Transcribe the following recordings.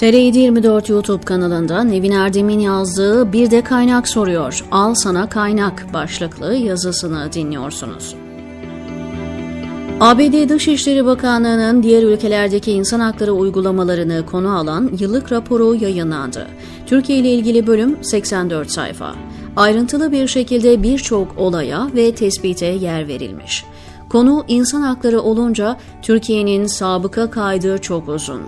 TR 24 YouTube kanalında Nevin Erdem'in yazdığı Bir de Kaynak Soruyor, Al Sana Kaynak başlıklı yazısını dinliyorsunuz. ABD Dışişleri Bakanlığı'nın diğer ülkelerdeki insan hakları uygulamalarını konu alan yıllık raporu yayınlandı. Türkiye ile ilgili bölüm 84 sayfa. Ayrıntılı bir şekilde birçok olaya ve tespite yer verilmiş. Konu insan hakları olunca Türkiye'nin sabıka kaydı çok uzun.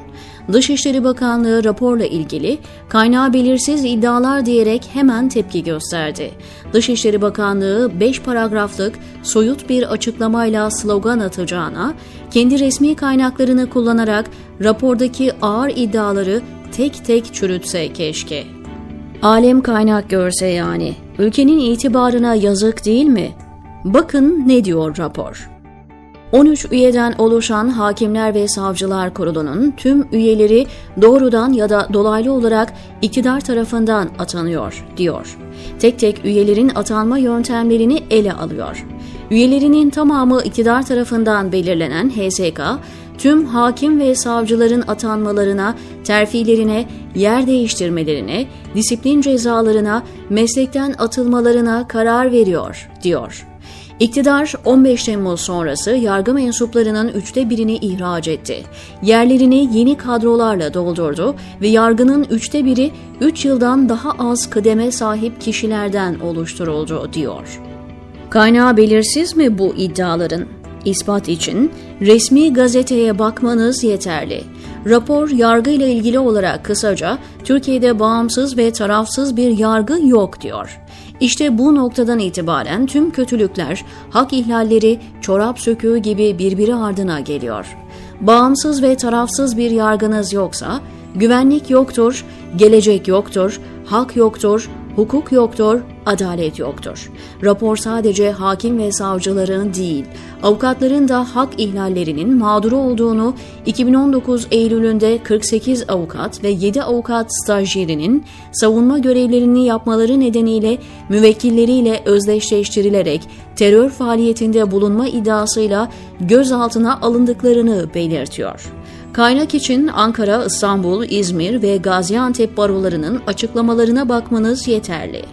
Dışişleri Bakanlığı raporla ilgili kaynağı belirsiz iddialar diyerek hemen tepki gösterdi. Dışişleri Bakanlığı 5 paragraflık soyut bir açıklamayla slogan atacağına, kendi resmi kaynaklarını kullanarak rapordaki ağır iddiaları tek tek çürütse keşke. Alem kaynak görse yani. Ülkenin itibarına yazık değil mi? Bakın ne diyor rapor. 13 üyeden oluşan Hakimler ve Savcılar Kurulu'nun tüm üyeleri doğrudan ya da dolaylı olarak iktidar tarafından atanıyor, diyor. Tek tek üyelerin atanma yöntemlerini ele alıyor. Üyelerinin tamamı iktidar tarafından belirlenen HSK, tüm hakim ve savcıların atanmalarına, terfilerine, yer değiştirmelerine, disiplin cezalarına, meslekten atılmalarına karar veriyor, diyor. İktidar 15 Temmuz sonrası yargı mensuplarının üçte birini ihraç etti. Yerlerini yeni kadrolarla doldurdu ve yargının üçte biri 3 yıldan daha az kıdeme sahip kişilerden oluşturuldu diyor. Kaynağı belirsiz mi bu iddiaların? İspat için resmi gazeteye bakmanız yeterli. Rapor yargı ile ilgili olarak kısaca Türkiye'de bağımsız ve tarafsız bir yargı yok diyor. İşte bu noktadan itibaren tüm kötülükler, hak ihlalleri, çorap söküğü gibi birbiri ardına geliyor. Bağımsız ve tarafsız bir yargınız yoksa, güvenlik yoktur, gelecek yoktur, hak yoktur, hukuk yoktur, adalet yoktur. Rapor sadece hakim ve savcıların değil, avukatların da hak ihlallerinin mağduru olduğunu 2019 Eylül'ünde 48 avukat ve 7 avukat stajyerinin savunma görevlerini yapmaları nedeniyle müvekkilleriyle özdeşleştirilerek terör faaliyetinde bulunma iddiasıyla gözaltına alındıklarını belirtiyor. Kaynak için Ankara, İstanbul, İzmir ve Gaziantep barolarının açıklamalarına bakmanız yeterli.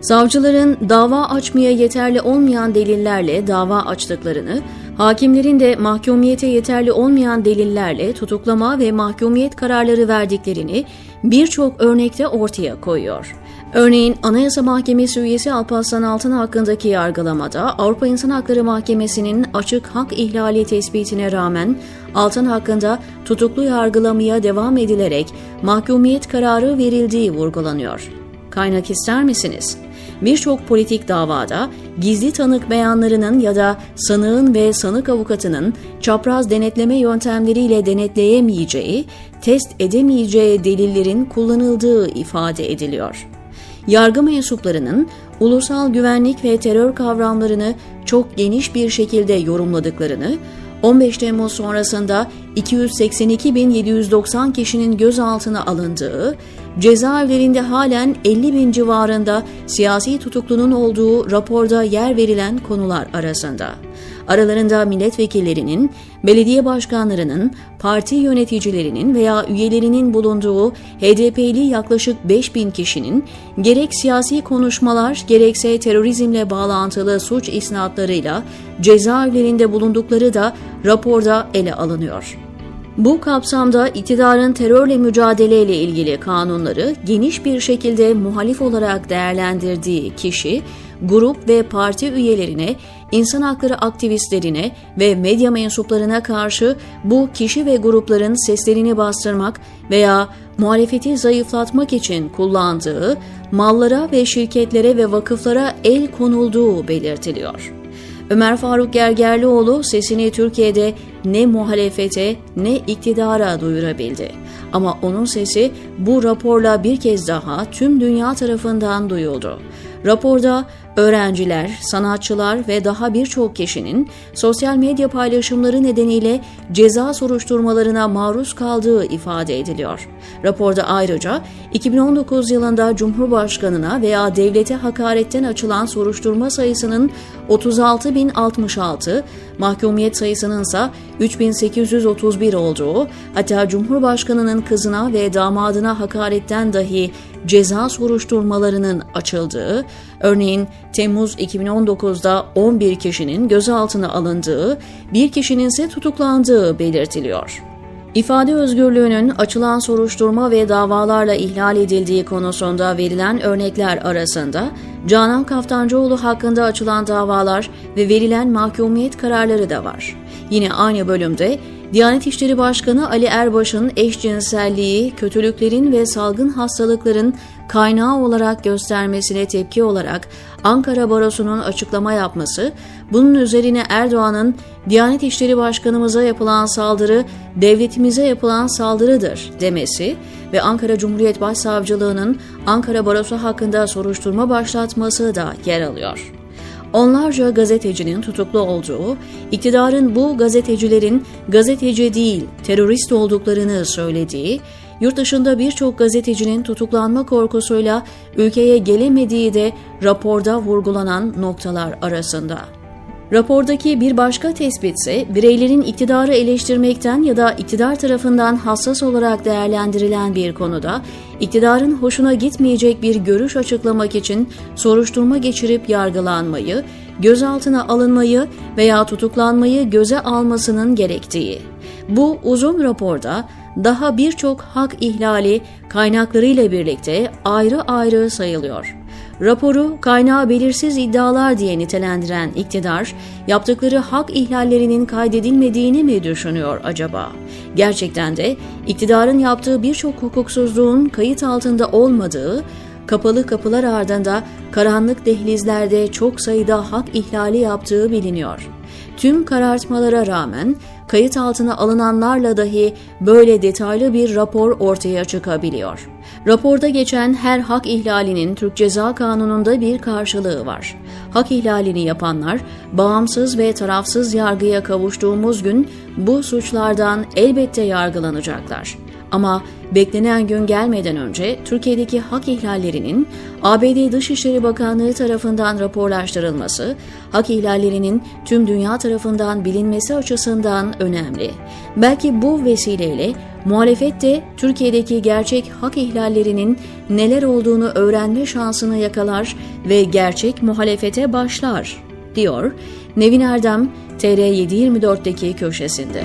Savcıların dava açmaya yeterli olmayan delillerle dava açtıklarını, hakimlerin de mahkumiyete yeterli olmayan delillerle tutuklama ve mahkumiyet kararları verdiklerini birçok örnekte ortaya koyuyor. Örneğin Anayasa Mahkemesi üyesi Alparslan Altın hakkındaki yargılamada Avrupa İnsan Hakları Mahkemesi'nin açık hak ihlali tespitine rağmen Altın hakkında tutuklu yargılamaya devam edilerek mahkumiyet kararı verildiği vurgulanıyor. Kaynak ister misiniz? Birçok politik davada gizli tanık beyanlarının ya da sanığın ve sanık avukatının çapraz denetleme yöntemleriyle denetleyemeyeceği, test edemeyeceği delillerin kullanıldığı ifade ediliyor yargı mensuplarının ulusal güvenlik ve terör kavramlarını çok geniş bir şekilde yorumladıklarını, 15 Temmuz sonrasında 282.790 kişinin gözaltına alındığı, cezaevlerinde halen 50 bin civarında siyasi tutuklunun olduğu raporda yer verilen konular arasında. Aralarında milletvekillerinin, belediye başkanlarının, parti yöneticilerinin veya üyelerinin bulunduğu HDP'li yaklaşık 5 bin kişinin gerek siyasi konuşmalar gerekse terörizmle bağlantılı suç isnatlarıyla cezaevlerinde bulundukları da raporda ele alınıyor. Bu kapsamda iktidarın terörle mücadeleyle ilgili kanunları geniş bir şekilde muhalif olarak değerlendirdiği kişi, grup ve parti üyelerine, insan hakları aktivistlerine ve medya mensuplarına karşı bu kişi ve grupların seslerini bastırmak veya muhalefeti zayıflatmak için kullandığı mallara ve şirketlere ve vakıflara el konulduğu belirtiliyor. Ömer Faruk Gergerlioğlu sesini Türkiye'de ne muhalefete ne iktidara duyurabildi. Ama onun sesi bu raporla bir kez daha tüm dünya tarafından duyuldu. Raporda öğrenciler, sanatçılar ve daha birçok kişinin sosyal medya paylaşımları nedeniyle ceza soruşturmalarına maruz kaldığı ifade ediliyor. Raporda ayrıca 2019 yılında Cumhurbaşkanına veya devlete hakaretten açılan soruşturma sayısının 36.066, mahkumiyet sayısının ise 3831 olduğu, hatta Cumhurbaşkanının kızına ve damadına hakaretten dahi ceza soruşturmalarının açıldığı, örneğin Temmuz 2019'da 11 kişinin gözaltına alındığı, bir kişinin ise tutuklandığı belirtiliyor. İfade özgürlüğünün açılan soruşturma ve davalarla ihlal edildiği konusunda verilen örnekler arasında Canan Kaftancıoğlu hakkında açılan davalar ve verilen mahkumiyet kararları da var. Yine aynı bölümde Diyanet İşleri Başkanı Ali Erbaş'ın eşcinselliği, kötülüklerin ve salgın hastalıkların kaynağı olarak göstermesine tepki olarak Ankara Barosu'nun açıklama yapması, bunun üzerine Erdoğan'ın Diyanet İşleri Başkanımıza yapılan saldırı devletimize yapılan saldırıdır demesi ve Ankara Cumhuriyet Başsavcılığı'nın Ankara Barosu hakkında soruşturma başlatması da yer alıyor onlarca gazetecinin tutuklu olduğu, iktidarın bu gazetecilerin gazeteci değil terörist olduklarını söylediği, yurt dışında birçok gazetecinin tutuklanma korkusuyla ülkeye gelemediği de raporda vurgulanan noktalar arasında. Rapordaki bir başka tespit ise bireylerin iktidarı eleştirmekten ya da iktidar tarafından hassas olarak değerlendirilen bir konuda iktidarın hoşuna gitmeyecek bir görüş açıklamak için soruşturma geçirip yargılanmayı, gözaltına alınmayı veya tutuklanmayı göze almasının gerektiği. Bu uzun raporda daha birçok hak ihlali kaynaklarıyla birlikte ayrı ayrı sayılıyor. Raporu kaynağı belirsiz iddialar diye nitelendiren iktidar, yaptıkları hak ihlallerinin kaydedilmediğini mi düşünüyor acaba? Gerçekten de iktidarın yaptığı birçok hukuksuzluğun kayıt altında olmadığı, kapalı kapılar ardında karanlık dehlizlerde çok sayıda hak ihlali yaptığı biliniyor. Tüm karartmalara rağmen kayıt altına alınanlarla dahi böyle detaylı bir rapor ortaya çıkabiliyor. Raporda geçen her hak ihlalinin Türk Ceza Kanunu'nda bir karşılığı var. Hak ihlalini yapanlar bağımsız ve tarafsız yargıya kavuştuğumuz gün bu suçlardan elbette yargılanacaklar. Ama beklenen gün gelmeden önce Türkiye'deki hak ihlallerinin ABD Dışişleri Bakanlığı tarafından raporlaştırılması, hak ihlallerinin tüm dünya tarafından bilinmesi açısından önemli. Belki bu vesileyle muhalefet de Türkiye'deki gerçek hak ihlallerinin neler olduğunu öğrenme şansını yakalar ve gerçek muhalefete başlar, diyor Nevin Erdem TR724'deki köşesinde.